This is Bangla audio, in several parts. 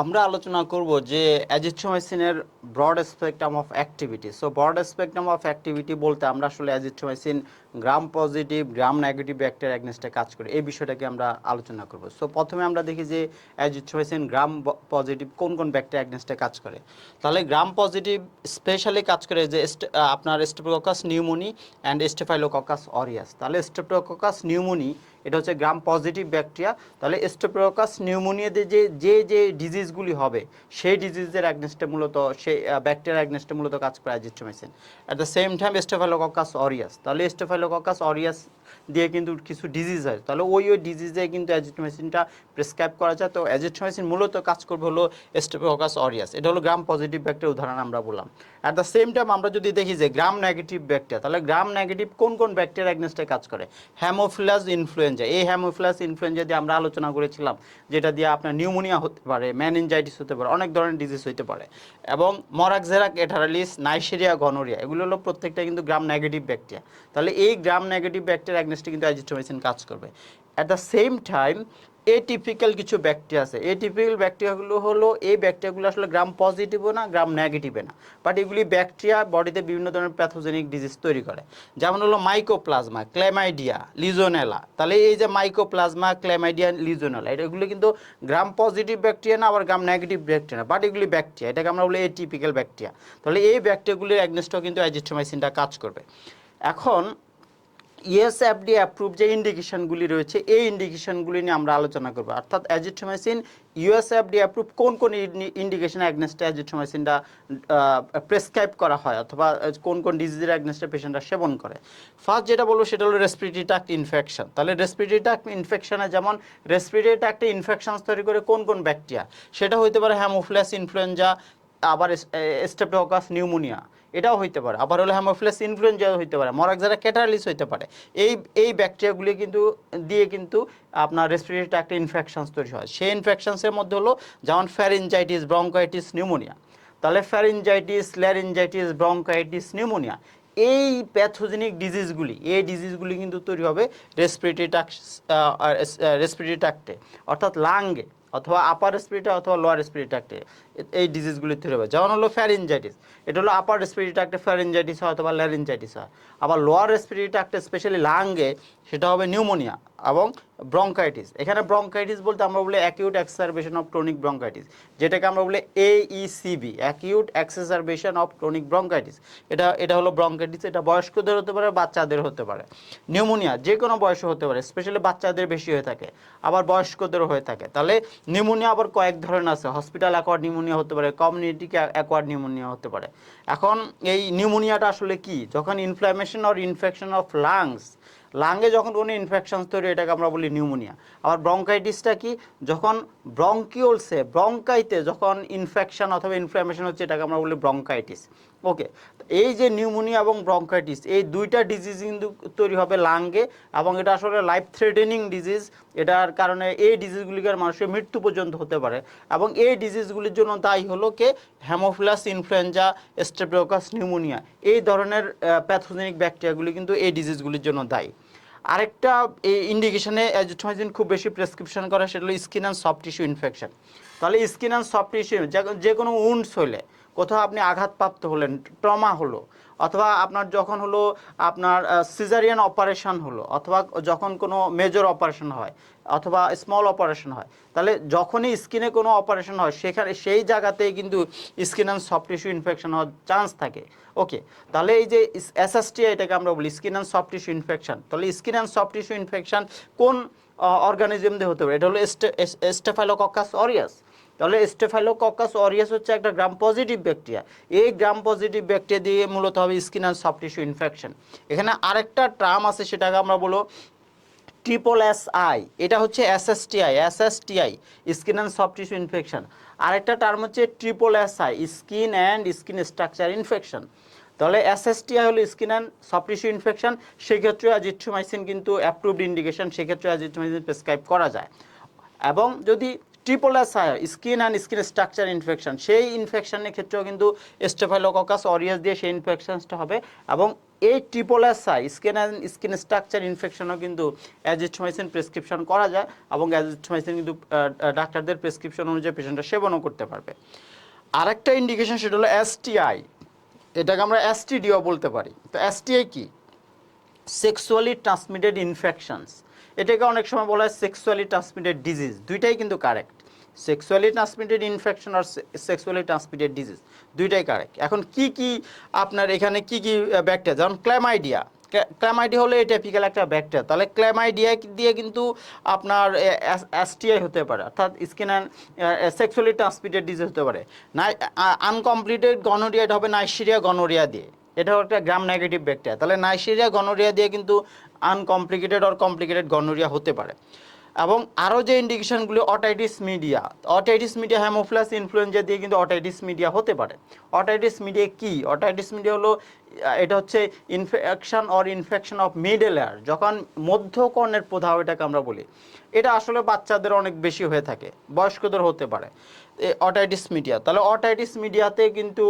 আমরা আলোচনা করব যে অ্যাজিথ্রোমাইসিনের broad spectrum of activity so broad spectrum of activity বলতে আমরা আসলে azithromycin gram positive gram negative ব্যাক্টের অ্যাগনেস্টে কাজ করে। এই বিষয়টাকে আমরা আলোচনা করব। সো প্রথমে আমরা দেখি যে অ্যাজিথ্রোমাইসিন গ্রাম পজিটিভ কোন কোন ব্যাক্টের অ্যাগনেস্টে কাজ করে। তাহলে গ্রাম পজিটিভ স্পেশালি কাজ করে যে আপনার streptococcus pneumoniae and staphylococcus aureus তাহলে স্টেপোককাস নিউমোনি এটা হচ্ছে গ্রাম পজিটিভ ব্যাকটেরিয়া তাহলে স্টেপ্রোকাস নিউমোনিয়াতে যে যে যে ডিজিজগুলি হবে, সেই ডিজিজের অ্যাগনেস্টে মূলত সেই ব্যাকটেরিয়ার অ্যাগনেস্টে মূলত কাজ করে azithromycin at the same time staphylococcus aureus তাহলে স্টেফালোকাস অরিয়াস দিয়ে কিন্তু কিছু ডিজিজ হয়। তাহলে ওই ওই ডিজিজে কিন্তু অ্যাজিথ্রোমাইসিনটা প্রেসক্রাইব করা যায়। তো অ্যাজিথ্রোমাইসিন মূলত কাজ করবে হলো স্টেফাইলোকাস অরিয়াস এটা হলো গ্রাম পজিটিভ ব্যাকটেরিয়া উদাহরণ আমরা বললাম। অ্যাট দ্য সেম টাইম আমরা যদি দেখি যে গ্রাম নেগেটিভ ব্যাকটেরিয়া, তাহলে গ্রাম নেগেটিভ কোন কোন ব্যাকটেরিয়া অ্যাগনেস্টে কাজ করে? হ্যামোফিলাস ইনফ্লুয়েঞ্জা এই হ্যামোফিলাস ইনফ্লুয়েঞ্জা দিয়ে আমরা আলোচনা করেছিলাম, যেটা দিয়ে আপনার নিউমোনিয়া হতে পারে ম্যানেঞ্জাইটিস হতে পারে, অনেক ধরনের ডিজিজ হতে পারে। এবং মরাকজেরাক এঠারালিস নাইসেরিয়া গনোরিয়া এগুলো হলো প্রত্যেকটা কিন্তু গ্রাম নেগেটিভ ব্যাকটেরিয়া। তাহলে এই গ্রাম নেগেটিভ ব্যাকটেরিয়া অ্যাগনেস্টে কিন্তু অ্যাজিথ্রোমাইসিন কাজ করবে। At the same time atypical কিছু ব্যাকটেরিয়া আছে। এটিপিক্যাল ব্যাকটেরিয়াগুলো হলো, এই ব্যাকটেরিয়াগুলো আসলে গ্রাম পজিটিভও না গ্রাম নেগেটিভও না। বাট এগুলি ব্যাকটেরিয়া বডিতে বিভিন্ন ধরনের প্যাথোজেনিক ডিজিজ তৈরি করে। যেমন হলো মাইকোপ্লাজমা ক্লেমাইডিয়া লিজোনেলা তাহলে এই যে মাইকোপ্লাজমা ক্লেমাইডিয়া লিজোনেলা এগুলো কিন্তু গ্রাম পজিটিভ ব্যাকটেরিয়া না, আবার গ্রাম নেগেটিভ ব্যাকটেরিয়া না। বাট এগুলি ব্যাকটেরিয়া এটাকে আমরা বলি এটিপিক্যাল ব্যাকটেরিয়া তাহলে এই ব্যাকটেরিয়াগুলির অ্যাগনেস্টও কিন্তু অ্যাজিথ্রোমাইসিনটা কাজ করবে। এখন ইএসএফডি অ্যাপ্রুভ যে ইন্ডিকেশনগুলি রয়েছে, এই ইন্ডিকেশনগুলি নিয়ে আমরা আলোচনা করব। অর্থাৎ অ্যাজিথ্রোমাইসিন ইউএসএফডি অ্যাপ্রুভ কোন কোন ইন্ডিকেশন অ্যাগনেস্টে অ্যাজিথ্রোমাইসিনটা প্রেসক্রাইব করা হয়, অথবা কোন কোন ডিজিজের অ্যাগনেস্টে পেশেন্টরা সেবন করে? ফার্স্ট যেটা বলব সেটা হলো রেসপিরেটরি ট্রাক্ট ইনফেকশন তাহলে রেসপিরেটরি ট্রাক্ট ইনফেকশনে যেমন রেসপিরেটরি ট্রাক্টে ইনফেকশন তৈরি করে কোন কোন ব্যাকটেরিয়া সেটা হইতে পারে হ্যামোফিলাস ইনফ্লুয়েঞ্জা আবার স্টেপটোকাস নিউমোনিয়া এটাও হইতে পারে। আবার হলো হ্যামোফিলাস ইনফ্লুয়েঞ্জা হইতে পারে। মরাকজারা ক্যাটারালিস হইতে পারে। এই এই ব্যাকটেরিয়াগুলি কিন্তু, দিয়ে কিন্তু আপনার রেসপিরেটরি একটা ইনফেকশনস তৈরি হয়। সেই ইনফেকশনসের মধ্যে হলো যেমন ফ্যারিনজাইটিস ব্রঙ্কাইটিস নিউমোনিয়া তাহলে ফ্যারিনজাইটিস ল্যারিনজাইটিস ব্রঙ্কাইটিস নিউমোনিয়া এই প্যাথোজেনিক ডিজিজগুলি এই ডিজিজগুলি কিন্তু তৈরি হবে রেসপিরেটরি ট্যাক্ট রেসপিরেটরি ট্র্যাক্টে অর্থাৎ লাঙ্গে অথবা আপার রেসপিরেটর অথবা লোয়ার রেসপিরেটরি ট্র্যাক্টে এই ডিজিজগুলি তৈরি হবে যেমন হলো ফ্যারিনজাইটিস এটা হলো আপার রেসপিরেটরি ট্র্যাক্টে ফ্যারিনজাইটিস হয় অথবা ল্যারিনজাইটিস হয়। আবার লোয়ার রেসপিরেটরি ট্র্যাক্টে স্পেশালি লাঙ্গে সেটা হবে নিউমোনিয়া এবং ব্রঙ্কাইটিস এখানে ব্রঙ্কাইটিস বলতে আমরা বলি acute exacerbation of chronic bronchitis যেটাকে আমরা বলি AECB acute exacerbation of chronic bronchitis এটা এটা হলো ব্রঙ্কাইটিস এটা বয়স্কদের হতে পারে, বাচ্চাদের হতে পারে। নিউমোনিয়া যে কোনো বয়সে হতে পারে স্পেশালি বাচ্চাদের বেশি হয়ে থাকে, আবার বয়স্কদেরও হয়ে থাকে। তাহলে নিউমোনিয়া আবার কয়েক ধরনের আছে হসপিটাল অ্যাকোয়ার্ড নিউমোনিয়া হতে পারে কমিউনিটি অ্যাকোয়ার্ড নিউমোনিয়া হতে পারে। এখন এই নিউমোনিয়াটা আসলে কি? যখন inflammation or infection of lungs লাঙ্গে যখন কোনো ইনফেকশন তৈরি এটাকে আমরা বলি নিউমোনিয়া। আবার ব্রঙ্কাইটিসটা কি? যখন ব্রঙ্কিওলসে ব্রঙ্কাইতে যখন ইনফেকশন অথবা ইনফ্ল্যামেশন হচ্ছে, এটাকে আমরা বলি ব্রঙ্কাইটিস ওকে এই যে নিউমোনিয়া এবং ব্রঙ্কাইটিস, এই দুইটা ডিজিজ কিন্তু তৈরি হবে লাঙ্গে এবং এটা আসলে লাইফ থ্রেটেনিং ডিজিজ এটার কারণে এই ডিজিজগুলিকার মানুষের মৃত্যু পর্যন্ত হতে পারে। এবং এই ডিজিজগুলির জন্য দায়ী হলো কে? হ্যামোফিলাস ইনফ্লুয়েঞ্জা স্টেপ্টোকাস নিউমোনিয়া এই ধরনের প্যাথোজেনিক ব্যাকটেরিয়াগুলি কিন্তু এই ডিজিজগুলির জন্য দায়ী। আরেকটা এই ইন্ডিকেশনে অ্যাজিথ্রোমাইসিন খুব বেশি প্রেসক্রিপশন করে, সেটা হলো skin and soft tissue infection তাহলে স্কিন অ্যান্ড সফট টিস্যু যে কোনো উন্ডস হলে কোথাও আপনি আঘাতপ্রাপ্ত হলেন, ট্রমা হলো, অথবা আপনার যখন হলো আপনার সিজারিয়ান অপারেশন হলো, অথবা যখন কোনো মেজর অপারেশন হয়, অথবা স্মল অপারেশন হয়, তাহলে যখনই স্কিনে কোনো অপারেশন হয়, সেখানে, সেই জায়গাতেই কিন্তু skin and soft tissue infection হওয়ার চান্স থাকে। ওকে তাহলে এই যে এসএসটি এটাকে আমরা বলি skin and soft tissue infection তাহলে skin and soft tissue infection কোন অর্গানিজম দিয়ে হতে পারে? এটা হলো স্টেফাইলোককাস অরিয়াস তাহলে স্টেফাইলোককাস অরিয়াস হচ্ছে একটা গ্রাম পজিটিভ ব্যাকটেরিয়া এই গ্রাম পজিটিভ ব্যাকটেরিয়া দিয়ে মূলত হবে skin and soft tissue infection এখানে আরেকটা ট্রাম আছে, সেটাকে আমরা বলব ট্রিপল এস আই এটা হচ্ছে SSTI SSTI skin and soft tissue infection আরেকটা টার্ম হচ্ছে triple S I skin and skin structure infection তাহলে এসএসটিআই হলো skin and soft tissue infection সেক্ষেত্রে আজিথ্রোমাইসিন কিন্তু অ্যাপ্রুভড ইন্ডিকেশন সেক্ষেত্রে আজিথ্রোমাইসিন প্রেসক্রাইব করা যায়। এবং যদি triple S skin and skin structure infection সেই ইনফেকশনের ক্ষেত্রেও কিন্তু স্টেফাইলোককাস অরিয়াস দিয়ে সেই ইনফেকশনসটা হবে এবং এই triple S I skin and skin structure ইনফেকশনও কিন্তু অ্যাজিথ্রোমাইসিন প্রেসক্রিপশন করা যায় এবং অ্যাজিথ্রোমাইসিন কিন্তু ডাক্তারদের প্রেসক্রিপশন অনুযায়ী পেশেন্টরা সেবনও করতে পারবে। আরেকটা ইন্ডিকেশন সেটা হলো এসটিআই এটাকে আমরা এসটিডিও বলতে পারি। তো এসটিআই কি? সেক্সুয়ালি ট্রান্সমিটেড ইনফেকশনস এটাকে অনেক সময় বলা হয় সেক্সুয়ালি ট্রান্সমিটেড ডিজিজ দুইটাই কিন্তু কারেক্ট সেক্সুয়ালি ট্রান্সমিটেড ইনফেকশন আর সেক্সুয়ালি ট্রান্সমিটেড ডিজিজ দুইটাই কারেক্ট এখন কি কি আপনার এখানে কি কি ব্যাকটেরিয়া যেমন ক্ল্যামাইডিয়া ক্ল্যামাইডিয়া হলো এই টাইপিক্যাল একটা ব্যাকটেরিয়া তাহলে ক্ল্যামাইডিয়া দিয়ে কিন্তু আপনার এসটিআই হতে পারে, অর্থাৎ skin and sexually transmitted disease হতে পারে। না আনকমপ্লিটেড গনোরিয়া এটা হবে নাইসিরিয়া গনোরিয়া দিয়ে। এটাও একটা গ্রাম নেগেটিভ ব্যাকটেরিয়া তাহলে নাইসেরিয়া গনোরিয়া দিয়ে কিন্তু আনকমপ্লিকেটেড অর কমপ্লিকেটেড গনোরিয়া হতে পারে। এবং আরও যে ইন্ডিকেশনগুলি otitis media otitis media haemophilus influenza দিয়ে কিন্তু অটাইটিস মিডিয়া হতে পারে। অটাইটিস মিডিয়া কি? অটাইটিস মিডিয়া হলো, এটা হচ্ছে infection or infection of middle ear যখন মধ্যকর্ণের প্রদাহ এটাকে আমরা বলি। এটা আসলে বাচ্চাদের অনেক বেশি হয়ে থাকে, বয়স্কদের হতে পারে। অটাইটিস মিডিয়া তাহলে অটাইটিস মিডিয়াতে কিন্তু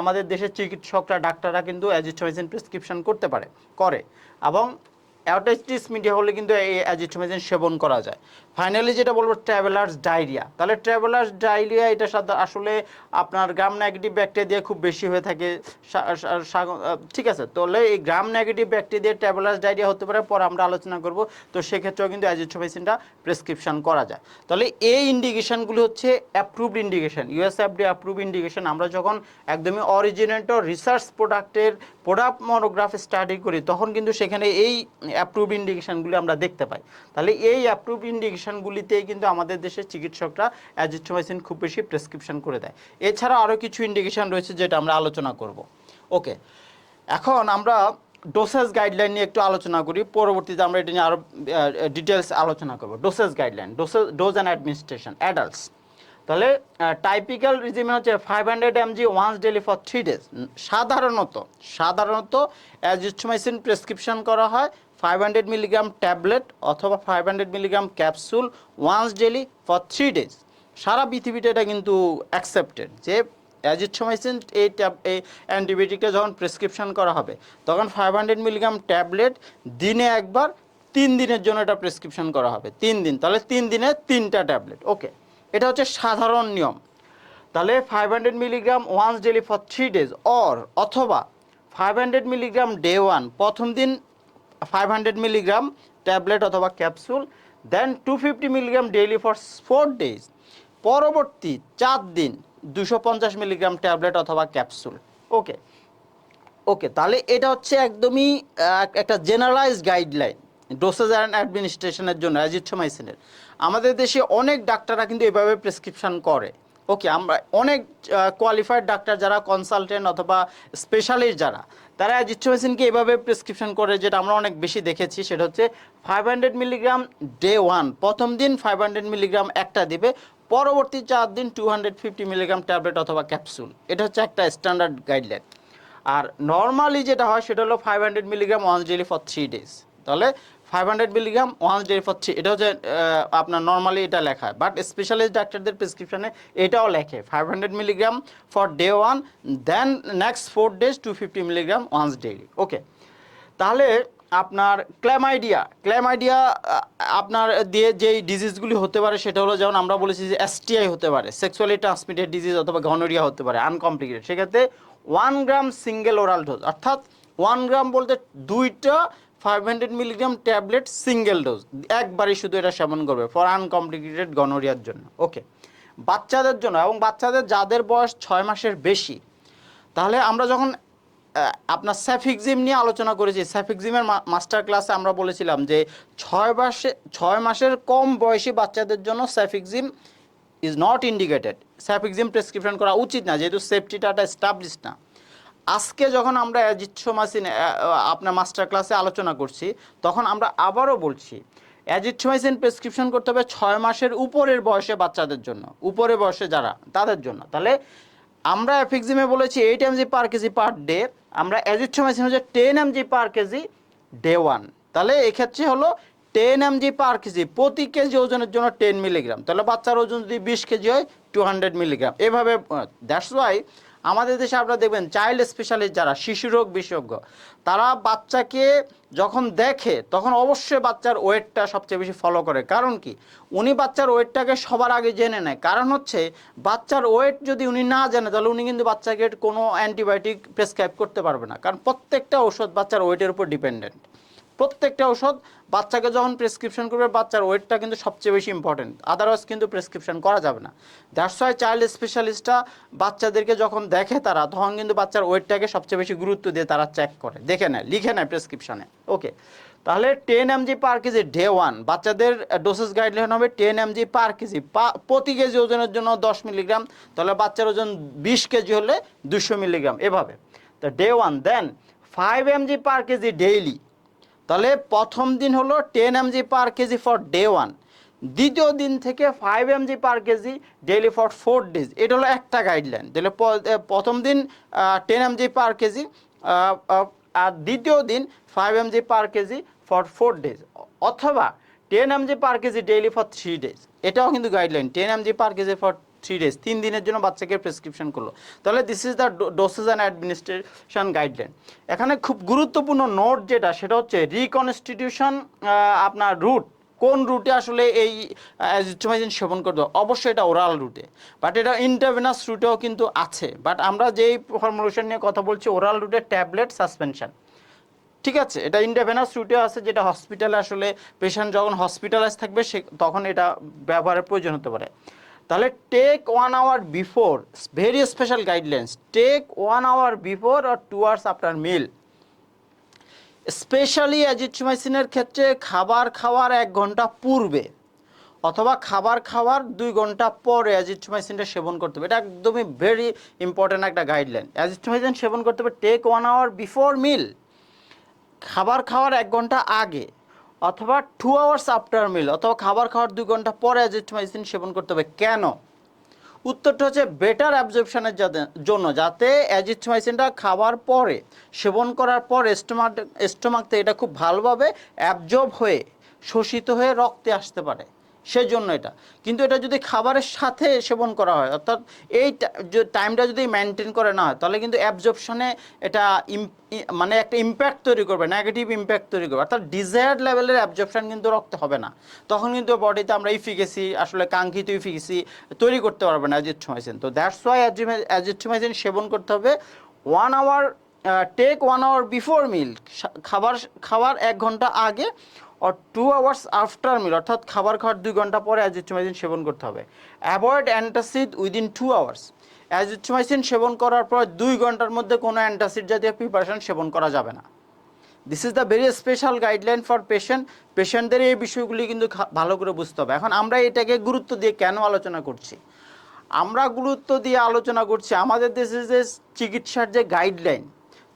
আমাদের দেশের চিকিৎসকরা, ডাক্তাররা কিন্তু অ্যাজিথ্রোমাইসিন প্রেসক্রিপশন করতে পারে, করে। এবং অ্যাটাইটিস মিডিয়া হলে কিন্তু এই অ্যাজিথ্রোমাইসিন সেবন করা যায়। ফাইনালি যেটা বলব ট্রাভেলার্স ডায়রিয়া তাহলে ট্রাভেলার্স ডায়রিয়া এটা আসলে আপনার গ্রাম নেগেটিভ ব্যাকটেরিয়া খুব বেশি হয়ে থাকে। ঠিক আছে? তাহলে এই gram negative bacteria travellers diarrhoea হতে পারে, পরে আমরা আলোচনা করব। তো সেক্ষেত্রেও কিন্তু অ্যাজিথ্রোমাইসিনটা প্রেসক্রিপশন করা যায়। তাহলে এই ইন্ডিকেশনগুলো হচ্ছে approved indication USFD approve indication আমরা যখন একদমই অরিজিনেটর রিসার্চ প্রোডাক্টের প্রোডাক্ট মনোগ্রাফ স্টাডি করি, তখন কিন্তু সেখানে এই অ্যাপ্রুভ ইন্ডিকেশনগুলি আমরা দেখতে পাই। তাহলে এই অ্যাপ্রুভ ইন্ডিকেশনগুলিতেই কিন্তু আমাদের দেশের চিকিৎসকরা অ্যাজিথ্রোমাইসিন খুব বেশি প্রেসক্রিপশন করে দেয়। এছাড়া আরও কিছু ইন্ডিকেশন রয়েছে যেটা আমরা আলোচনা করব। ওকে এখন আমরা ডোসেজ গাইডলাইন নিয়ে একটু আলোচনা করি। পরবর্তীতে আমরা এটা নিয়ে আরও ডিটেলস আলোচনা করব। Dosage guideline dosage dose and administration adults তাহলে টাইপিক্যাল রিজিমে হচ্ছে five hundred mg once daily for three days সাধারণত সাধারণত অ্যাজিথ্রোমাইসিন প্রেসক্রিপশন করা হয় ফাইভ হান্ড্রেড মিলিগ্রাম ট্যাবলেট অথবা five hundred milligram capsule once daily for three days সারা পৃথিবীতে এটা কিন্তু অ্যাকসেপ্টেড যে অ্যাজিথ্রোমাইসিন এই ট্যাব এই অ্যান্টিবায়োটিকটা যখন প্রেসক্রিপশন করা হবে, তখন ফাইভ হান্ড্রেড মিলিগ্রাম ট্যাবলেট দিনে একবার, তিন দিনের জন্য এটা প্রেসক্রিপশন করা হবে। তিন দিন, তাহলে তিন দিনে তিনটা ট্যাবলেট ওকে এটা হচ্ছে সাধারণ নিয়ম। তাহলে five hundred milligram once daily for three days or অথবা five hundred milligram day one প্রথম দিন ফাইভ হান্ড্রেড মিলিগ্রাম ট্যাবলেট অথবা capsule then two fifty milligram daily for four days পরবর্তী চার দিন দুশো পঞ্চাশ মিলিগ্রাম ট্যাবলেট অথবা ক্যাপসুল ওকে ওকে তাহলে এটা হচ্ছে একদমই একটা জেনারেলাইজ গাইডলাইন ডোসেজ অ্যান্ড অ্যাডমিনিস্ট্রেশনের জন্য অ্যাজিথ্রোমাইসিনের আমাদের দেশে অনেক ডাক্তাররা কিন্তু এভাবে প্রেসক্রিপশন করে। ওকে আমরা অনেক কোয়ালিফাইড ডাক্তার যারা কনসালটেন্ট অথবা স্পেশালিস্ট যারা, তারা অ্যাজিথ্রোমাইসিনকে এভাবে প্রেসক্রিপশন করে, যেটা আমরা অনেক বেশি দেখেছি, সেটা হচ্ছে five hundred milligram day one প্রথম দিন ফাইভ হান্ড্রেড মিলিগ্রাম একটা দিবে, পরবর্তী চার দিন two hundred fifty milligram tablet অথবা ক্যাপসুল এটা হচ্ছে একটা স্ট্যান্ডার্ড গাইডলাইন আর নর্মালি যেটা হয়, সেটা হলো five hundred milligram one daily for three days তাহলে five hundred milligram one daily for three এটা হচ্ছে আপনার নর্মালি এটা লেখা হয়। বাট স্পেশালিস্ট ডাক্তারদের প্রেসক্রিপশানে এটাও লেখে five hundred milligram for day one then next four days two fifty milligram once daily okay তাহলে আপনার ক্ল্যামাইডিয়া ক্ল্যামাইডিয়া আপনার দিয়ে যেই ডিজিজগুলি হতে পারে, সেটা হলো যেমন আমরা বলেছি যে এসটিআই হতে পারে সেক্সুয়ালি ট্রান্সমিটেড ডিজিজ অথবা গনোরিয়া হতে পারে আনকমপ্লিকেটেড সেক্ষেত্রে one gram single oral dose অর্থাৎ ওয়ান গ্রাম বলতে দুইটা five hundred milligram tablet single dose একবারই শুধু এটা সেবন করবে ফর আনকমপ্লিকেটেড গনোরিয়ার জন্য। ওকে বাচ্চাদের জন্য এবং বাচ্চাদের যাদের বয়স ছয় মাসের বেশি, তাহলে আমরা যখন আপনার স্যাফিক্সিম নিয়ে আলোচনা করেছি, স্যাফিক্সিমের মাস্টার ক্লাসে আমরা বলেছিলাম যে ছয় মাসে, ছয় মাসের কম বয়সী বাচ্চাদের জন্য cefixime is not indicated cefixime prescription করা উচিত না, যেহেতু সেফটিটা স্টাবলিশ না। আজকে যখন আমরা অ্যাজিথ্রোমাসিন আপনার মাস্টার ক্লাসে আলোচনা করছি, তখন আমরা আবারও বলছি অ্যাজিথ্রোমাইসিন প্রেসক্রিপশন করতে হবে ছয় মাসের উপরের বয়সে বাচ্চাদের জন্য উপরে বয়সে যারা, তাদের জন্য। তাহলে আমরা এফিক্সিমে বলেছি eight mg per kg per day আমরা অ্যাজিথ্রোমাইসিন হচ্ছে ten mg per kg day one তাহলে এক্ষেত্রে হলো টেন এমজি পার কেজি প্রতি কেজি ওজনের জন্য টেন মিলিগ্রাম তাহলে বাচ্চার ওজন যদি বিশ কেজি হয় টু হান্ড্রেড মিলিগ্রাম এভাবে দ্যাটস ওয়াই আমাদের দেশে আপনারা দেখবেন চাইল্ড স্পেশালিস্ট যারা, শিশু রোগ বিশেষজ্ঞ, তারা বাচ্চাকে যখন দেখে, তখন অবশ্যই বাচ্চার ওয়েটটা সবচেয়ে বেশি ফলো করে। কারণ কি? উনি বাচ্চার ওয়েটটাকে সবার আগে জেনে নেয়। কারণ হচ্ছে, বাচ্চার ওয়েট যদি উনি না জানে, তাহলে উনি কিন্তু বাচ্চাকে কোনো অ্যান্টিবায়োটিক প্রেসক্রাইব করতে পারবে না। কারণ প্রত্যেকটা ওষুধ বাচ্চার ওয়েটের উপর ডিপেন্ডেন্ট প্রত্যেকটা ওষুধ বাচ্চাকে যখন প্রেসক্রিপশন করবে, বাচ্চার ওয়েটটা কিন্তু সবচেয়ে বেশি ইম্পর্টেন্ট আদারওয়াইজ কিন্তু প্রেসক্রিপশন করা যাবে না। দ্যাটস ওয়াই চাইল্ড স্পেশালিস্টটা বাচ্চাদেরকে যখন দেখে তারা, তখন কিন্তু বাচ্চার ওয়েটটাকে সবচেয়ে বেশি গুরুত্ব দিয়ে তারা চেক করে। দেখে নেয়, লিখে নেয় প্রেসক্রিপশনে ওকে তাহলে ten mg per kg day one বাচ্চাদের ডোসেস গাইডলাইন হবে টেন এমজি পার কেজি প্রতি কেজি ওজনের জন্য দশ মিলিগ্রাম তাহলে বাচ্চার ওজন বিশ কেজি হলে দুশো মিলিগ্রাম এভাবে। তো day one then five mg per kg daily তাহলে প্রথম দিন হলো ten mg per kg for day one দ্বিতীয় দিন থেকে five mg per kg daily for four days এটা হলো একটা গাইডলাইন তাহলে প্রথম দিন টেন এমজি পার কেজি আর দ্বিতীয় দিন five mg per kg for four days অথবা ten mg per kg daily for three days এটাও কিন্তু guideline ten mg per kg for three days তিন দিনের জন্য বাচ্চাকে প্রেসক্রিপশন করল। তাহলে this is the dosage and administration guideline এখানে খুব গুরুত্বপূর্ণ নোট যেটা, সেটা হচ্ছে রিকনস্টিটিউশন আপনার রুট কোন রুটে আসলে এই অ্যাজিথ্রোমাইজিন সেবন করতে? অবশ্যই এটা ওরাল রুটে বাট এটা ইন্টারভেনাস রুটেও কিন্তু আছে। বাট আমরা যেই ফর্মুলেশন নিয়ে কথা বলছি ওরাল রুটে ট্যাবলেট সাসপেনশন ঠিক আছে? এটা ইন্টারভেনাস রুটে আছে, যেটা হসপিটালে আসলে পেশেন্ট যখন হসপিটালাইজ থাকবে, সে, তখন এটা ব্যবহারের প্রয়োজন হতে পারে। তাহলে take one hour before very special guidelines take one hour before আর two hours after meal specially অ্যাজিথ্রোমাইসিনের ক্ষেত্রে খাবার খাওয়ার এক ঘণ্টা পূর্বে অথবা খাবার খাওয়ার দুই ঘণ্টা পরে অ্যাজিথ্রোমাইসিনটা সেবন করতে হবে। এটা একদমই ভেরি ইম্পর্ট্যান্ট একটা গাইডলাইন অ্যাজিথ্রোমাইসিন সেবন করতে হবে take one hour before meal খাবার খাওয়ার এক ঘণ্টা আগে। অথবা টু আওয়ার্স আফটার মিল অথবা খাবার খাওয়ার দুই ঘণ্টা পরে অ্যাজিথ্রোমাইসিন সেবন করতে হবে। কেন? উত্তরটা হচ্ছে বেটার অ্যাবজর্পশনের জন্য, যাতে অ্যাজিথ্রোমাইসিনটা খাবার পরে, সেবন করার পর স্টোমাক স্টোমাক থেকে এটা খুব ভালোভাবে অ্যাবজর্ব হয়ে শোষিত হয়ে রক্তে আসতে পারে। সেজন্য এটা। কিন্তু এটা যদি খাবারের সাথে সেবন করা হয়, অর্থাৎ এই টাইমটা যদি মেনটেন করে না হয়, তাহলে কিন্তু অ্যাবজর্পশনে এটা মানে একটা ইম্প্যাক্ট তৈরি করবে নেগেটিভ ইম্প্যাক্ট তৈরি করবে। অর্থাৎ ডিজায়ার্ড লেভেলের অ্যাবজর্পশন কিন্তু রক্তে হবে না। তখন কিন্তু বডিতে আমরা ইফিকেসি আসলে কাঙ্ক্ষিত ইফিকেসি তৈরি করতে পারবে না অ্যাজিথ্রোমাইসিন তো দ্যাটস ওয়াই অ্যাজিথ্রোমাইসিন সেবন করতে হবে one hour take one hour before meal খাবার খাওয়ার এক ঘণ্টা আগে আর টু আওয়ার্স আফটার মিল অর্থাৎ খাবার খাওয়ার দুই ঘণ্টা পরে অ্যাজিথ্রোমাইসিন সেবন করতে হবে। Avoid antacid within two hours azithromycin সেবন করার পর দুই ঘণ্টার মধ্যে কোনো অ্যান্টাসিড জাতীয় প্রিপারেশন সেবন করা যাবে না। This is the very special guideline for patient পেশেন্টদের এই বিষয়গুলি কিন্তু ভালো করে বুঝতে হবে। এখন আমরা এটাকে গুরুত্ব দিয়ে কেন আলোচনা করছি? আমরা গুরুত্ব দিয়ে আলোচনা করছি আমাদের দেশে যে চিকিৎসার যে গাইডলাইন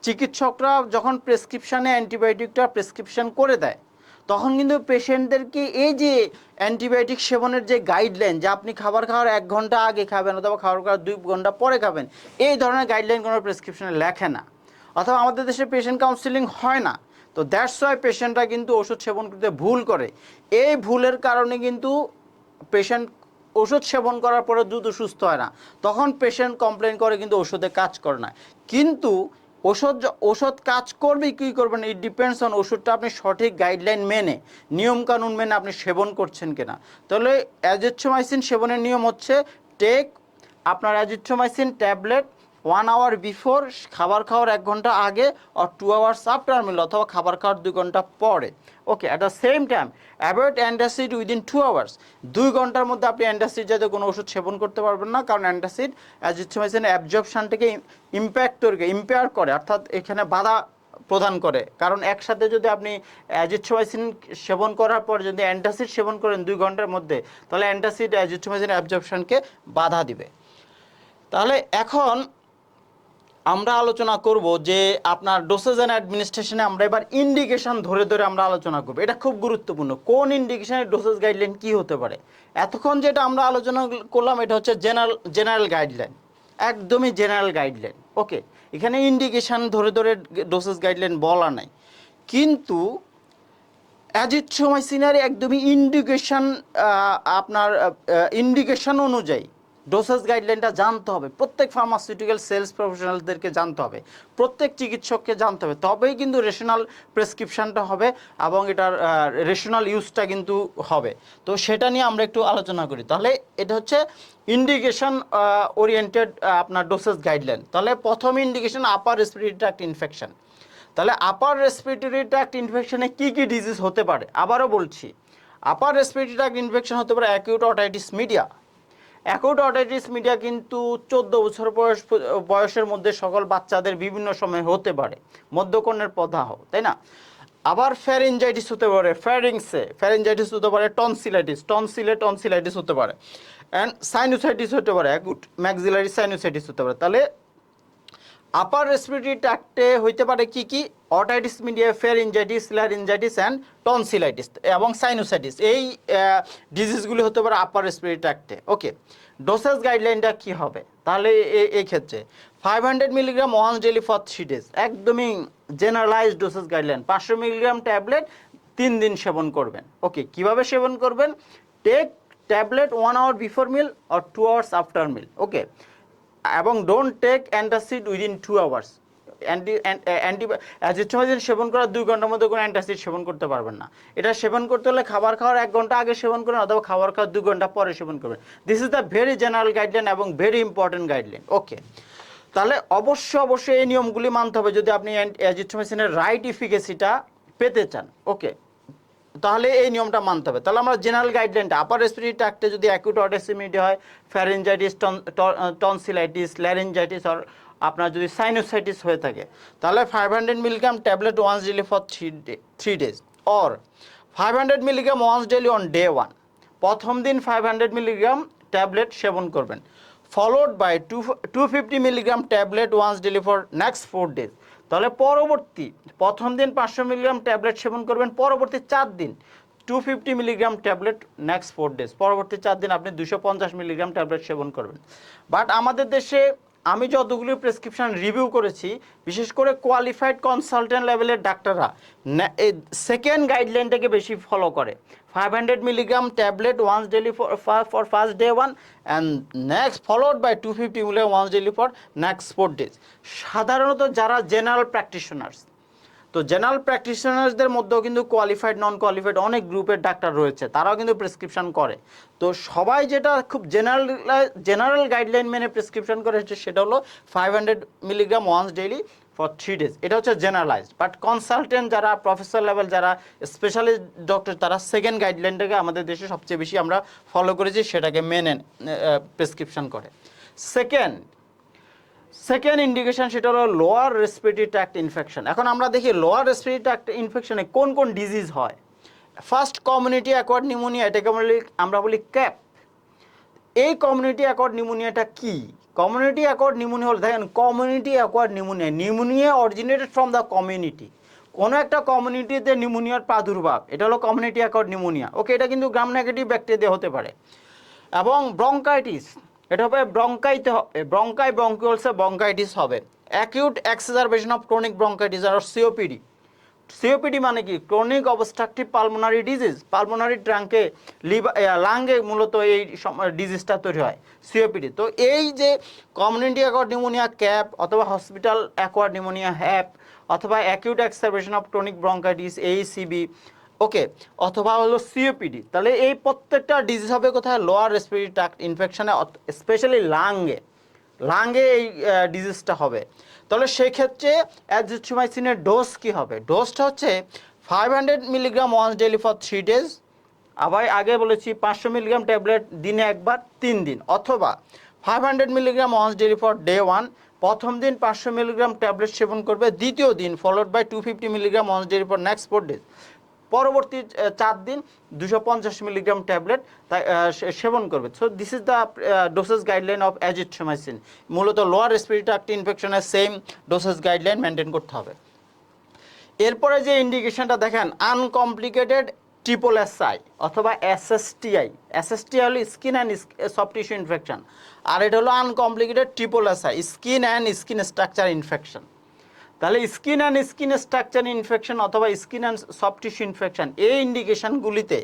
চিকিৎসকরা যখন প্রেসক্রিপশানে অ্যান্টিবায়োটিকটা প্রেসক্রিপশন করে দেয় তখন কিন্তু পেশেন্টদেরকে এই যে অ্যান্টিবায়োটিক সেবনের যে গাইডলাইন যে আপনি খাবার খাওয়ার এক ঘণ্টা আগে খাবেন অথবা খাবার খাওয়ার দুই ঘণ্টা পরে খাবেন, এই ধরনের গাইডলাইন কোনো প্রেসক্রিপশনে লেখে না। অথবা আমাদের দেশে পেশেন্ট কাউন্সিলিং হয় না। তো দ্যাটস ওয়াই পেশেন্টরা কিন্তু ওষুধ সেবন করতে ভুল করে। এই ভুলের কারণে কিন্তু পেশেন্ট ওষুধ সেবন করার পরে দ্রুত সুস্থ হয় না। তখন পেশেন্ট কমপ্লেন করে কিন্তু ওষুধে কাজ করে না। কিন্তু ওষুধ ওষুধ কাজ করবে, কী করবেন ইট ডিপেন্ডস অন ওষুধটা আপনি সঠিক গাইডলাইন মেনে, নিয়মকানুন মেনে আপনি সেবন করছেন কিনা। তাহলে অ্যাজিথ্রোমাইসিন সেবনের নিয়ম হচ্ছে টেক আপনার azithromycin tablet one hour before খাবার খাওয়ার এক ঘণ্টা আগে আর টু আওয়ার্স আফটার মিল অথবা খাবার খাওয়ার দুই ঘণ্টা পরে। Okay at the same time avoid antacid within two hours দুই ঘণ্টার মধ্যে আপনি অ্যান্টাসিড যাতে কোনো ওষুধ সেবন করতে পারবেন না, কারণ অ্যান্টাসিড অ্যাবজর্পশনটাকে ইম্প্যাক্ট তৈরি ইম্পেয়ার করে, অর্থাৎ এখানে বাধা প্রদান করে। কারণ একসাথে যদি আপনি অ্যাজিথ্রোমাইসিন সেবন করার পর যদি অ্যান্টাসিড সেবন করেন দুই ঘণ্টার মধ্যে, তাহলে অ্যান্টাসিড অ্যাজিথ্রোমাইসিন অ্যাবজর্পশনকে বাধা দিবে। তাহলে এখন আমরা আলোচনা করব যে আপনার ডোসেজ অ্যান্ড অ্যাডমিনিস্ট্রেশনে আমরা এবার ইন্ডিকেশন ধরে ধরে আমরা আলোচনা করব। এটা খুব গুরুত্বপূর্ণ। কোন ইন্ডিকেশনের ডোসেজ গাইডলাইন কি হতে পারে? এতক্ষণ যেটা আমরা আলোচনা করলাম, এটা হচ্ছে জেনারেল জেনারেল গাইডলাইন একদমই জেনারেল গাইডলাইন ওকে এখানে ইন্ডিকেশন ধরে ধরে ডোসেজ গাইডলাইন বলা নাই। কিন্তু অ্যাজ ইট সময় সিনারি একদমই ইন্ডিকেশন আপনার ইন্ডিকেশন অনুযায়ী ডোসেজ গাইডলাইনটা জানতে হবে। প্রত্যেক ফার্মাসিউটিক্যাল সেলস প্রফেশনালদেরকে জানতে হবে। প্রত্যেক চিকিৎসককে জানতে হবে। তবেই কিন্তু রেশনাল প্রেসক্রিপশনটা হবে এবং এটার রেশনাল ইউজটা কিন্তু হবে। তো সেটা নিয়ে আমরা একটু আলোচনা করি। তাহলে এটা হচ্ছে ইন্ডিকেশন ওরিয়েন্টেড আপনার ডোসেজ গাইডলাইন তাহলে প্রথম indication upper respiratory tract infection তাহলে আপার রেসপিরেটরি ট্র্যাক্ট ইনফেকশনে কী কী ডিজিজ হতে পারে? আবারও বলছি আপার রেসপিরেটরি ট্র্যাক্ট ইনফেকশন হতে পারে acute otitis media acute otitis media কিন্তু চোদ্দ বছর বয়স, বয়সের মধ্যে সকল বাচ্চাদের বিভিন্ন সময় হতে পারে। মধ্যকর্ণের প্রদাহ, তাই না? আবার ফ্যারেঞ্জাইটিস হতে পারে ফ্যারিংসে ফ্যারেঞ্জাইটিস হতে পারে টনসিলাইটিস টনসিলে টনসিলাইটিস হতে পারে। অ্যান্ড সাইনোসাইটিস হতে পারে অ্যাকুট ম্যাক্সিলারি সাইনোসাইটিস হতে পারে। তাহলে আপার রেসপিরেটরি ট্র্যাক্টে হইতে পারে কি কি? Otitis media fair pharyngitis laryngitis and tonsillitis এবং সাইনোসাইটিস এই ডিজিজগুলি হতে পারে আপার রেসপিরেটরি ট্র্যাক্টে ওকে ডোসেজ গাইডলাইনটা কি হবে? তাহলে এই ক্ষেত্রে। Five hundred milligram one daily for three days একদমই জেনারেলাইজ ডোসেজ গাইডলাইন পাঁচশো মিলিগ্রাম ট্যাবলেট তিন দিন সেবন করবেন। ওকে কীভাবে সেবন করবেন? Take tablet one hour before meal or two hours after meal okay এবং don't take antacid within two hours anti anti সেবন করার দুই ঘণ্টার মধ্যে কোনো অ্যান্টাসিড সেবন করতে পারবেন না। এটা সেবন করতে হলে খাবার খাওয়ার এক ঘণ্টা আগে সেবন করবেন অথবা খাবার খাওয়ার দুই ঘণ্টা পরে সেবন করবেন। This is the very general guideline এবং ভেরি ইম্পর্টেন্ট গাইডলাইন ওকে তাহলে অবশ্যই অবশ্যই এই নিয়মগুলি মানতে হবে যদি আপনি অ্যাজিথ্রোমাইসিনের রাইট ইফিকেসিটা পেতে চান। ওকে তাহলে এই নিয়মটা মানতে হবে। তাহলে আমরা জেনারেল গাইডলাইনটা আপার রেসপিরেটরি ট্র্যাক্টে যদি অ্যাকুট অডেসিমিটি হয় ফ্যারেঞ্জাইটিস টনসিলাইটিস ল্যারেঞ্জাইটিস অর আপনার যদি সাইনোসাইটিস হয়ে থাকে, তাহলে five hundred milligram tablet once daily for three day three days or five hundred milligram once daily on day one প্রথম দিন ফাইভ হান্ড্রেড মিলিগ্রাম ট্যাবলেট সেবন করবেন followed by two two fifty milligram tablet once daily for next four days তাহলে পরবর্তী প্রথম দিন পাঁচশো মিলিগ্রাম ট্যাবলেট সেবন করবেন, পরবর্তী চার দিন two fifty milligram tablet next four days পরবর্তী চার দিন আপনি দুশো পঞ্চাশ মিলিগ্রাম ট্যাবলেট সেবন করবেন। বাট আমাদের দেশে আমি যতগুলি প্রেসক্রিপশন রিভিউ করেছি, বিশেষ করে কোয়ালিফাইড কনসালটেন্ট লেভেলের ডাক্তাররা সেকেন্ড গাইডলাইনটাকে বেশি ফলো করে। Five hundred milligram tablet once daily for for first day one and next followed by two fifty milligram once daily for next four days সাধারণত যারা জেনারেল প্র্যাকটিশনার্স তো জেনারেল প্র্যাকটিশনার্সদের মধ্যেও কিন্তু কোয়ালিফাইড নন কোয়ালিফাইড অনেক গ্রুপের ডাক্তার রয়েছে, তারাও কিন্তু প্রেসক্রিপশন করে। তো সবাই যেটা খুব জেনারেল জেনারেল গাইডলাইন মেনে প্রেসক্রিপশন করে সেটা হলো five hundred milligram once daily for three days এটা হচ্ছে জেনারেলাইজড বাট কনসালটেন্ট যারা প্রফেসর লেভেল যারা স্পেশালিস্ট ডক্টর তারা সেকেন্ড গাইডলাইনটাকে আমাদের দেশে সবচেয়ে বেশি আমরা ফলো করেছি, সেটাকে মেনে প্রেসক্রিপশন করে। সেকেন্ড সেকেন্ড ইন্ডিকেশন সেটা হলো লোয়ার রেসপিরেটরি ট্র্যাক্ট ইনফেকশন এখন আমরা দেখি লোয়ার রেসপিরেটরি ট্র্যাক্ট ইনফেকশনে কোন কোন ডিজিজ হয়। ফার্স্ট কমিউনিটি অ্যাকোয়ার্ড নিউমোনিয়া এটাকে আমরা বলি ক্যাপ এই কমিউনিটি অ্যাকোয়ার্ড নিউমোনিয়াটা কি? কমিউনিটি অ্যাকোয়ার্ড নিউমোনিয়া হলো। দেখেন community acquired pneumonia pneumonia originated from the community কোনো একটা কমিউনিটিতে নিউমোনিয়ার প্রাদুর্ভাব, এটা হলো কমিউনিটি অ্যাকোয়ার্ড নিউমোনিয়া ওকে, এটা কিন্তু গ্রাম নেগেটিভ ব্যাকটেরিয়া হতে পারে। এবং ব্রঙ্কাইটিস এটা হবে ব্রঙ্কাইতে হবে ব্রঙ্কাই ব্রঙ্কিওলসে ব্রঙ্কাইটিস হবে। Acute exacerbation of chronic bronchitis R COPD COPD মানে কি? Chronic obstructive pulmonary disease. Pulmonary ট্রাঙ্কে লাঙ্গে মূলত এই ডিজিজটা তৈরি হয়, সিওপিডি। তো এই যে কমিউনিটি অ্যাকোয়ার্ড নিউমোনিয়া ক্যাপ অথবা হসপিটাল অ্যাকোয়ার্ড নিউমোনিয়া হ্যাপ অথবা acute exacerbation of chronic bronchitis AECB okay, অথবা হলো সিওপিডি। তাহলে এই প্রত্যেকটা ডিজিজ হবে কোথায়? লোয়ার রেসপিরেটরি ট্র্যাক্ট ইনফেকশনে স্পেশালি লাঙ্গে। লাঙ্গে এই ডিজিজটা হবে। তাহলে সেক্ষেত্রে অ্যাজিথ্রোমাইসিনের ডোজ কি হবে? ডোজটা হচ্ছে five hundred milligram once daily for three days আবার আগে বলেছি পাঁচশো মিলিগ্রাম ট্যাবলেট দিনে একবার তিন দিন, অথবা five hundred milligram once daily for day one প্রথম দিন পাঁচশো মিলিগ্রাম ট্যাবলেট সেবন করবে, দ্বিতীয় দিন followed by two fifty milligram once daily for next four days পরবর্তী চার দিন দুশো পঞ্চাশ মিলিগ্রাম ট্যাবলেট সেবন করবে। So this is the doses guideline of azithromycin মূলত লোয়ার রেসপিরেটরি ইনফেকশনের সেম ডোসেস গাইডলাইন মেনটেন করতে হবে। এরপরে যে ইন্ডিকেশনটা দেখেন আনকমপ্লিকেটেড ট্রিপল এসআই অথবা এসএসটিআই এসএসটিআই হলো skin and soft tissue infection আর এটা হলো uncomplicated triple SI skin and skin structure infection তাহলে skin and skin structure infection অথবা skin and soft tissue infection এই ইন্ডিকেশনগুলিতে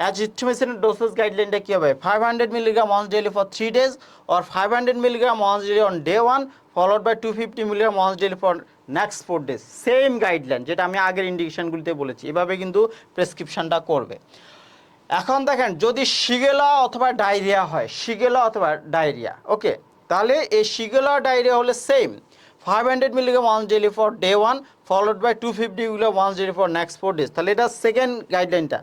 অ্যাজিথ্রোমিসিনের ডোসেস গাইডলাইনটা কী হবে? Five hundred milligram once daily for three days or five hundred milligram once daily on day one followed by two fifty milligram once daily for next four days same guideline যেটা আমি আগের ইন্ডিকেশনগুলিতে বলেছি। এভাবে কিন্তু প্রেসক্রিপশনটা করবে। এখন দেখেন, যদি শিগেলা অথবা ডায়রিয়া হয়, শিগেলা অথবা ডায়রিয়া ওকে তাহলে এই শিগেলা ডায়রিয়া হলে same five hundred milligram one daily for day one followed by two fifty milligram one daily for next four days তাহলে এটা সেকেন্ড গাইডলাইনটা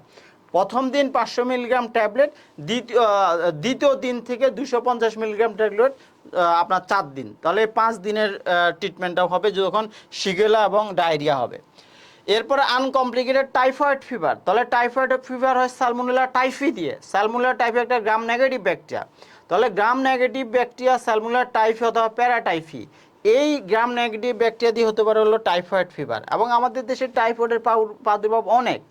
প্রথম দিন পাঁচশো মিলিগ্রাম ট্যাবলেট দ্বিতীয় দ্বিতীয় দিন থেকে দুশো পঞ্চাশ মিলিগ্রাম ট্যাবলেট আপনার চার দিন। তাহলে পাঁচ দিনের ট্রিটমেন্টটা হবে যখন শিগেলা এবং ডায়রিয়া হবে। এরপরে আনকমপ্লিকেটেড টাইফয়েড ফিভার তাহলে টাইফয়েড ফিভার হয় সালমোনেলা টাইফি দিয়ে। সালমোনেলা টাইফি একটা গ্রাম নেগেটিভ ব্যাকটেরিয়া তাহলে gram negative bacteria Salmonella typhi অথবা প্যারাটাইফি এই গ্রাম নেগেটিভ ব্যাকটেরিয়া দিয়ে হতে পারে হলো টাইফয়েড ফিভার এবং আমাদের দেশে টাইফয়েডের প্রাদুর্ভাব অনেক।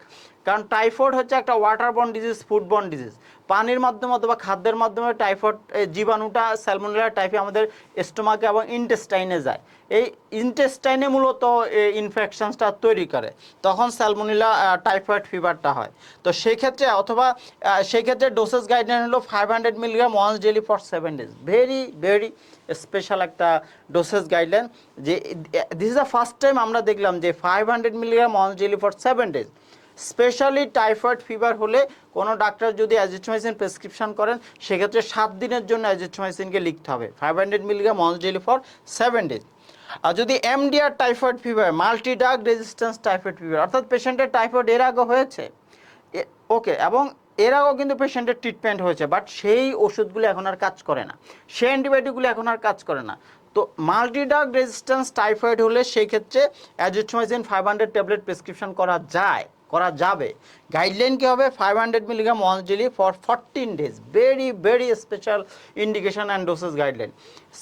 কারণ টাইফয়েড হচ্ছে একটা ওয়াটার বন ডিজিজ ফুডবর্ন ডিজিজ পানির মাধ্যমে অথবা খাদ্যের মাধ্যমে টাইফয়েড জীবাণুটা স্যালমোনেলা টাইফে আমাদের স্টোমাকে এবং ইন্টেস্টাইনে যায়। এই ইন্টেস্টাইনে মূলত ইনফেকশনসটা তৈরি করে। তখন স্যালমোনিলা টাইফয়েড ফিভারটা হয়। তো সেই ক্ষেত্রে অথবা সেই ক্ষেত্রে ডোসেস গাইডলাইন হলো five hundred milligram once daily for seven days very very special একটা ডোসেস গাইডলাইন যে this is the first time আমরা দেখলাম যে five hundred milligram once daily for seven days specially typhoid fever হলে কোনো ডাক্তার যদি অ্যাজিথ্রোমাইসিন প্রেসক্রিপশন করেন, সেক্ষেত্রে সাত দিনের জন্য অ্যাজিথ্রোমাইসিনকে লিখতে হবে five hundred milligram once daily for seven days আর যদি MDR typhoid fever multi drug resistance typhoid fever অর্থাৎ পেশেন্টের টাইফয়েড এর আগে হয়েছে ওকে এবং এর আগেও কিন্তু পেশেন্টের ট্রিটমেন্ট হয়েছে বাট সেই ওষুধগুলো এখন আর কাজ করে না। সেই অ্যান্টিবায়োটিকগুলো এখন আর কাজ করে না। তো মাল্টিডাক রেজিস্ট্যান্স টাইফয়েড হলে সেই ক্ষেত্রে azithromycin five hundred tablet prescription করা যায়, করা যাবে। গাইডলাইন কী হবে? Five hundred milligram once daily for fourteen days very very special indication and doses guideline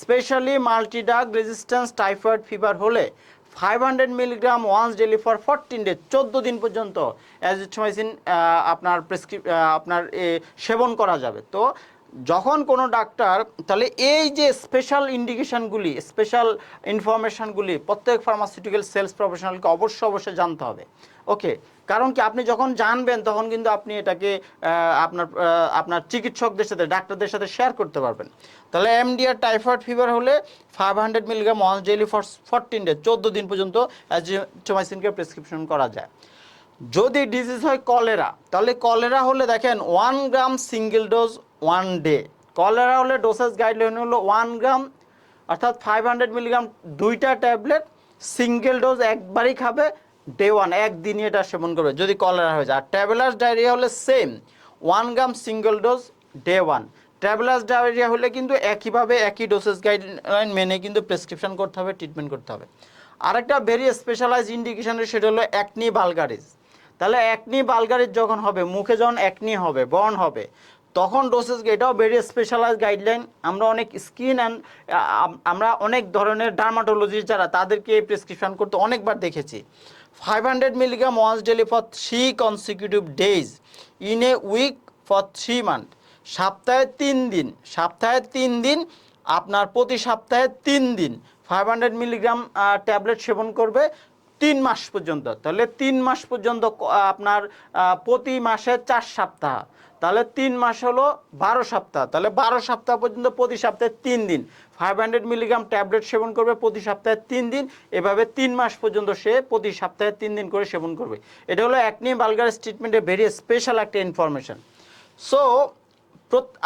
specially multidrug resistance typhoid fever হলে five hundred milligram once daily for fourteen day চোদ্দ দিন পর্যন্ত। অ্যাজিথ্রোমাইসিন আপনার প্রেসক্রিপ আপনার সেবন করা যাবে। তো যখন কোনো ডাক্তার, তাহলে এই যে স্পেশাল ইন্ডিকেশানগুলি স্পেশাল ইনফরমেশানগুলি প্রত্যেক ফার্মাসিউটিক্যাল সেলস প্রফেশনালকে অবশ্যই অবশ্যই জানতে হবে। ওকে কারণ কি আপনি যখন জানবেন, তখন কিন্তু আপনি এটাকে আপনার আপনার চিকিৎসকদের সাথে, ডাক্তারদের সাথে শেয়ার করতে পারবেন। তাহলে এমডিআর টাইফয়েড ফিভার হলে five hundred milligram once daily for fourteen day চোদ্দ দিন পর্যন্ত অ্যাজিথ্রোমাইসিনকে প্রেসক্রিপশন করা যায়। যদি ডিজিজ হয় কলেরা তাহলে কলেরা হলে দেখেন one gram single dose one day cholera হলে ডোসেস গাইডলাইন হলো ওয়ান গ্রাম অর্থাৎ ফাইভ হান্ড্রেড মিলিগ্রাম দুইটা ট্যাবলেট সিঙ্গেল ডোজ একবারই খাবে ডে ওয়ান একদিনই এটা সেবন করবে, যদি কলেরা হয়ে যায়। আর ট্যাবলেটস ডায়রিয়া হলে same one gram single dose day one travellers diarrhoea হলে কিন্তু একইভাবে একই ডোসেস গাইডলাইন মেনে কিন্তু প্রেসক্রিপশন করতে হবে ট্রিটমেন্ট করতে হবে। আরেকটা ভেরি স্পেশালাইজ ইন্ডিকেশনের সেটা হলো অ্যাকনি বালগারিজ তাহলে অ্যাকনি বালগারিজ যখন হবে, মুখে যখন অ্যাকনি হবে বর্ন হবে, তখন ডোসেস এটাও ভেরি স্পেশালাইজ গাইডলাইন আমরা অনেক স্কিন অ্যান্ড আমরা অনেক ধরনের ডার্মাটোলজি যারা তাদেরকে প্রেসক্রিপশন করতে অনেকবার দেখেছি। Five hundred milligram once daily for three consecutive days in a week for three month সপ্তাহে তিন দিন, সপ্তাহে তিন দিন, আপনার প্রতি সপ্তাহে তিন দিন ফাইভ হান্ড্রেড মিলিগ্রাম ট্যাবলেট সেবন করবে তিন মাস পর্যন্ত। তাহলে তিন মাস পর্যন্ত আপনার প্রতি মাসে চার সপ্তাহ। তাহলে তিন মাস হলো বারো সপ্তাহ। তাহলে বারো সপ্তাহ পর্যন্ত প্রতি সপ্তাহে তিন দিন। ফাইভ হান্ড্রেড মিলিগ্রাম ট্যাবলেট সেবন করবে প্রতি সপ্তাহে তিন দিন। এভাবে তিন মাস পর্যন্ত সে প্রতি সপ্তাহে তিন দিন করে সেবন করবে। এটা হলো অ্যাকনি বালগারিস ট্রিটমেন্টের ভেরি স্পেশাল একটা ইনফরমেশান সো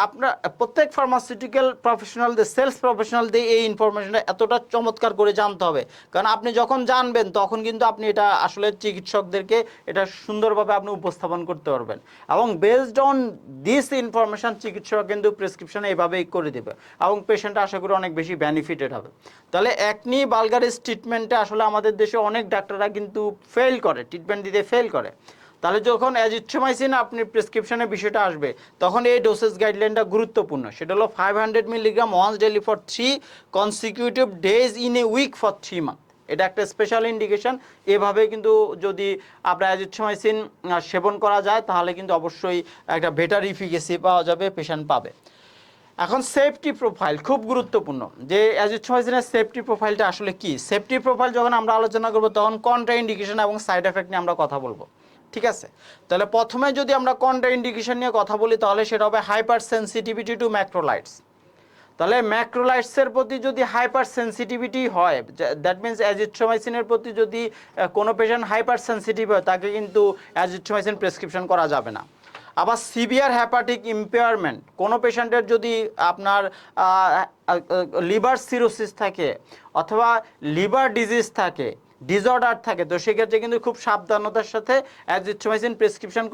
আপনার, প্রত্যেক ফার্মাসিউটিক্যাল প্রফেশনালদের সেলস প্রফেশনালদের এই ইনফরমেশনটা এতটা চমৎকার করে জানতে হবে। কারণ আপনি যখন জানবেন, তখন কিন্তু আপনি এটা আসলে চিকিৎসকদেরকে এটা সুন্দরভাবে আপনি উপস্থাপন করতে পারবেন। এবং বেসড অন দিস ইনফরমেশন চিকিৎসক কিন্তু প্রেসক্রিপশন এইভাবেই করে দেবে। এবং পেশেন্ট আশা করি অনেক বেশি বেনিফিটেড হবে। তাহলে একনি বালগারিস ট্রিটমেন্টে আসলে আমাদের দেশে অনেক ডাক্তাররা কিন্তু ফেল করে ট্রিটমেন্ট দিতে ফেল করে। তাহলে যখন অ্যাজিথ্রোমাইসিন আপনি প্রেসক্রিপশনের বিষয়টা আসবে, তখন এই ডোসেস গাইডলাইনটা গুরুত্বপূর্ণ। সেটা হলো five hundred milligram once daily for three consecutive days in a week for three month এটা একটা স্পেশাল ইন্ডিকেশন এভাবে কিন্তু যদি আপনার অ্যাজিথ্রোমাইসিন সেবন করা যায়, তাহলে কিন্তু অবশ্যই একটা বেটার ইফিকেসি পাওয়া যাবে পেশেন্ট পাবে। এখন সেফটি প্রোফাইল খুব গুরুত্বপূর্ণ। যে অ্যাজিথ্রোমাইসিনের সেফটি প্রোফাইলটা আসলে কি? সেফটি প্রোফাইল যখন আমরা আলোচনা করব, তখন কন্ট্রা ইন্ডিকেশন এবং সাইড এফেক্ট নিয়ে আমরা কথা বলব। ঠিক আছে? তাহলে প্রথমে যদি আমরা কন্ট্রা ইন্ডিকেশন নিয়ে কথা বলি, তাহলে সেটা হবে হাইপার সেন্সিটিভিটি টু ম্যাক্রোলাইটস তাহলে ম্যাক্রোলাইটসের প্রতি যদি হাইপার সেন্সিটিভিটি হয় দ্যাট মিনস অ্যাজিথ্রোমাইসিনের প্রতি যদি কোনো পেশেন্ট হাইপার সেন্সিটিভ হয়, তাকে কিন্তু অ্যাজিথ্রোমাইসিন প্রেসক্রিপশন করা যাবে না। আবার সিভিয়ার হ্যাপাটিক ইম্পেয়ারমেন্ট কোনো পেশেন্টের যদি আপনার লিভার সিরোসিস থাকে, অথবা লিভার ডিজিজ থাকে ডিসঅর্ডার থাকে। তো সেক্ষেত্রে কিন্তু খুব সাবধানতার সাথে অ্যাজিথ্রোমাইসিন প্রেসক্রিপশন